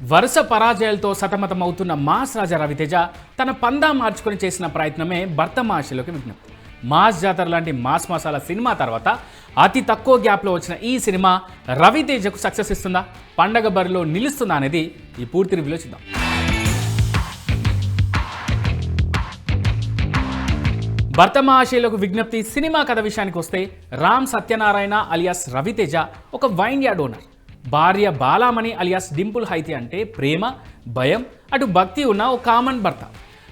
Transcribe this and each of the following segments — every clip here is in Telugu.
వరుస పరాజయాలతో సతమతమవుతున్న మాస్ రాజా రవితేజ తన పందా మార్చుకొని చేసిన ప్రయత్నమే భర్త మహాశిలోకి విజ్ఞప్తి. మాస్ జాతర లాంటి మాస్ మాసాల సినిమా తర్వాత అతి తక్కువ గ్యాప్లో వచ్చిన ఈ సినిమా రవితేజకు సక్సెస్ ఇస్తుందా? పండగ బరిలో నిలుస్తుందా అనేది ఈ పూర్తి రివ్యూలో చూద్దాం. భర్త మహాశయలకు విజ్ఞప్తి సినిమా కథ విషయానికి వస్తే రామ్ సత్యనారాయణ అలియాస్ రవితేజ ఒక వైన్ యార్డ్ ఓనర్. భార్య బాలామణి అలియాస్ డింపుల్ హైతి అంటే ప్రేమ భయం అటు భక్తి ఉన్న ఓ కామన్ భర్త.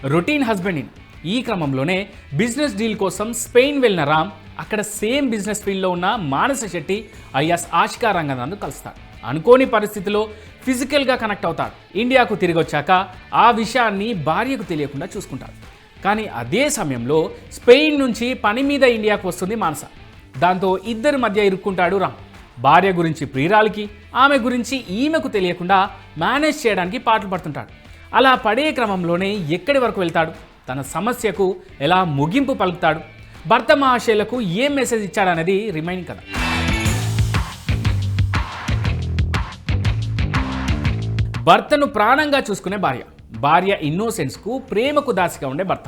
రొటీన్ హస్బెండ్ ఇన్ ఈ క్రమంలోనే బిజినెస్ డీల్ కోసం స్పెయిన్ వెళ్ళిన రామ్ అక్కడ సేమ్ బిజినెస్ ఫీల్డ్లో ఉన్న మానస శెట్టి అలియాస్ ఆశికా రంగనాథ్ను కలుస్తాడు. అనుకోని పరిస్థితిలో ఫిజికల్గా కనెక్ట్ అవుతాడు. ఇండియాకు తిరిగి వచ్చాక ఆ విషయాన్ని భార్యకు తెలియకుండా చూసుకుంటాడు. కానీ అదే సమయంలో స్పెయిన్ నుంచి పని మీద ఇండియాకు వస్తుంది మానస. దాంతో ఇద్దరి మధ్య ఇరుక్కుంటాడు రామ్. భార్య గురించి ప్రియురాలికి ఆమె గురించి ఈమెకు తెలియకుండా మేనేజ్ చేయడానికి పాటలు పడుతుంటాడు. అలా పడే క్రమంలోనే ఎక్కడి వరకు వెళ్తాడు? తన సమస్యకు ఎలా ముగింపు పలుకుతాడు? భర్త మహాశయులకు ఏం మెసేజ్ ఇచ్చాడనేది రిమైనింగ్ కథ. భర్తను ప్రాణంగా చూసుకునే భార్య. భార్య ఇన్నోసెన్స్కు ప్రేమకు దాసిగా ఉండే భర్త.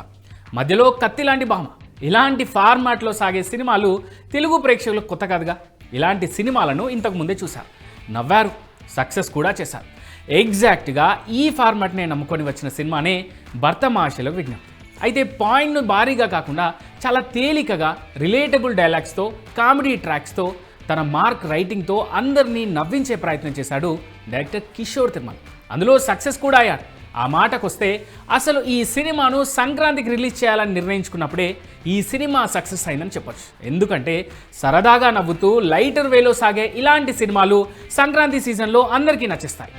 మధ్యలో కత్తి లాంటి భామ ఇలాంటి ఫార్మాట్లో సాగే సినిమాలు తెలుగు ప్రేక్షకులకు కొత్త కాదుగా? ఇలాంటి సినిమాలను ఇంతకు ముందే చూశారు నవ్వారు. సక్సెస్ కూడా చేశారు ఎగ్జాక్ట్గా ఈ ఫార్మాట్నే నమ్ముకొని వచ్చిన సినిమానే భర్త మహాశలో విజ్ఞప్తి అయితే పాయింట్ను భారీగా కాకుండా చాలా తేలికగా రిలేటబుల్ డైలాగ్స్తో కామెడీ ట్రాక్స్తో తన మార్క్ రైటింగ్తో అందరినీ నవ్వించే ప్రయత్నం చేశాడు డైరెక్టర్ కిషోర్ తిరుమల్. అందులో సక్సెస్ కూడా అయ్యాడు ఆ మాటకొస్తే అసలు ఈ సినిమాను సంక్రాంతికి రిలీజ్ చేయాలని నిర్ణయించుకున్నప్పుడే ఈ సినిమా సక్సెస్ అయిందని చెప్పొచ్చు. ఎందుకంటే సరదాగా నవ్వుతూ లైటర్ వేలో సాగే ఇలాంటి సినిమాలు సంక్రాంతి సీజన్లో అందరికీ నచ్చిస్తాయి.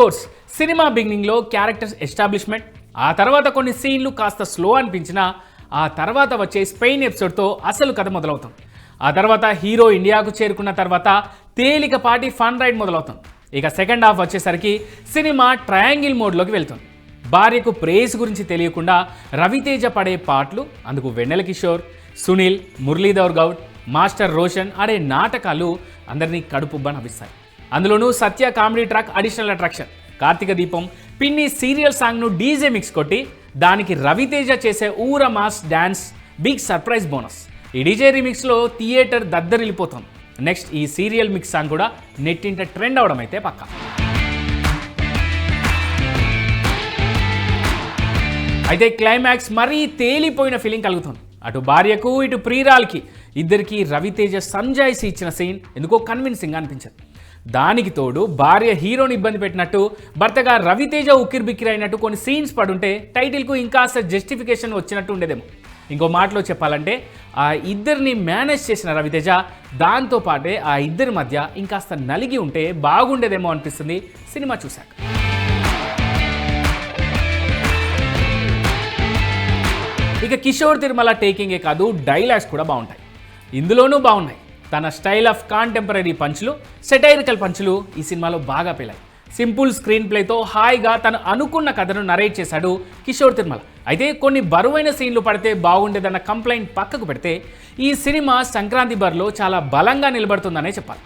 కోర్స్ సినిమా బిగినింగ్లో క్యారెక్టర్స్ ఎస్టాబ్లిష్మెంట్ ఆ తర్వాత కొన్ని సీన్లు కాస్త స్లో అనిపించినా ఆ తర్వాత వచ్చే స్పెయిన్ ఎపిసోడ్తో అసలు కథ మొదలవుతుంది ఆ తర్వాత హీరో ఇండియాకు చేరుకున్న తర్వాత తేలికపాటి ఫన్ రైడ్ మొదలవుతుంది. ఇక సెకండ్ హాఫ్ వచ్చేసరికి సినిమా ట్రయాంగిల్ మోడ్లోకి వెళ్తుంది. భార్యకు ప్రేస్ గురించి తెలియకుండా రవితేజ పడే పాటలు అందుకు వెన్నెల కిషోర్ సునీల్ మురళీధర్ గౌడ్ మాస్టర్ రోషన్ ఆడే నాటకాలు అందరినీ కడుపుబ్బ నవ్విస్తాయి అందులోనూ Satya comedy track additional attraction. Karthika Deepam పిన్ని సీరియల్ సాంగ్ను డీజే మిక్స్ కొట్టి దానికి రవితేజ చేసే ఊర mass dance big surprise bonus. ఈ డీజే రీమిక్స్లో థియేటర్ దద్దరిల్లిపోతుంది నెక్స్ట్ ఈ సీరియల్ మిక్స్ సాంగ్ కూడా నెట్టింట ట్రెండ్ అవడం అయితే పక్కా. అయితే క్లైమాక్స్ మరీ తేలిపోయిన ఫీలింగ్ కలుగుతుంది. అటు భార్యకు ఇటు ప్రియురాల్కి. ఇద్దరికి రవితేజ సంజాయిసి ఇచ్చిన సీన్ ఎందుకో కన్విన్సింగ్ అనిపించదు. దానికి తోడు భార్య హీరోని ఇబ్బంది పెట్టినట్టు భర్తగా రవితేజ ఉక్కిరి బిక్కిరి అయినట్టు కొన్ని సీన్స్ పడుంటే టైటిల్కు ఇంకాస్త జస్టిఫికేషన్ వచ్చినట్టు ఉండేదేమో. ఇంకో మాటలో చెప్పాలంటే ఆ ఇద్దరిని మేనేజ్ చేసిన రవితేజ దాంతో పాటే ఆ ఇద్దరి మధ్య ఇంకాస్త నలిగి ఉంటే బాగుండేదేమో అనిపిస్తుంది సినిమా చూశాక. ఇక కిషోర్ తిరుమల టేకింగే కాదు డైలాగ్స్ కూడా బాగుంటాయి. ఇందులోనూ బాగున్నాయి. తన స్టైల్ ఆఫ్ కాంటెంపరీ పంచులు సెటైరికల్ పంచులు ఈ సినిమాలో బాగా పేలాయి. సింపుల్ స్క్రీన్ ప్లేతో హాయిగా తను అనుకున్న కథను నరేట్ చేశాడు కిషోర్ తిరుమల. అయితే కొన్ని బరువైన సీన్లు పడితే బాగుండేదన్న కంప్లైంట్ పక్కకు పెడితే ఈ సినిమా సంక్రాంతి బరిలో చాలా బలంగా నిలబడుతుందనే చెప్పాలి.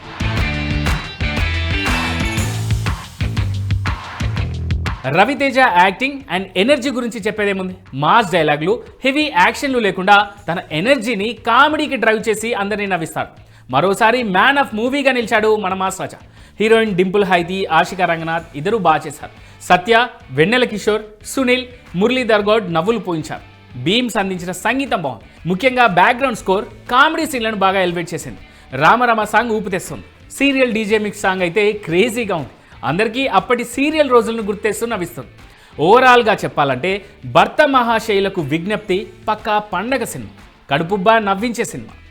రవితేజ యాక్టింగ్ అండ్ ఎనర్జీ గురించి చెప్పేదేముంది? మాస్ డైలాగ్లు హెవీ యాక్షన్లు లేకుండా తన ఎనర్జీని కామెడీకి డ్రైవ్ చేసి అందరినీ నవ్విస్తాడు. మరోసారి మ్యాన్ ఆఫ్ మూవీగా నిలిచాడు మన మాస్ రాజా. హీరోయిన్ డింపుల్ హైతి ఆశికా రంగనాథ్ ఇద్దరు బాగా చేశారు. సత్య వెన్నెల కిషోర్ సునీల్ మురళీధర్ గౌడ్ నవ్వులు పోయించారు. భీమ్స్ అందించిన సంగీతం బాగుంది. ముఖ్యంగా బ్యాక్గ్రౌండ్ స్కోర్ కామెడీ సీన్లను బాగా ఎలివేట్ చేసింది. రామరామ సాంగ్ ఊపు తెస్తుంది సీరియల్ డీజే మిక్స్ సాంగ్ అయితే క్రేజీగా ఉంది. అందరికీ అప్పటి సీరియల్ రోజులను గుర్తేస్తూ నవ్విస్తుంది. ఓవరాల్గా చెప్పాలంటే భర్త మహాశైలకు విజ్ఞప్తి పక్కా పండగ సినిమా. కడుపుబ్బా నవ్వించే సినిమా.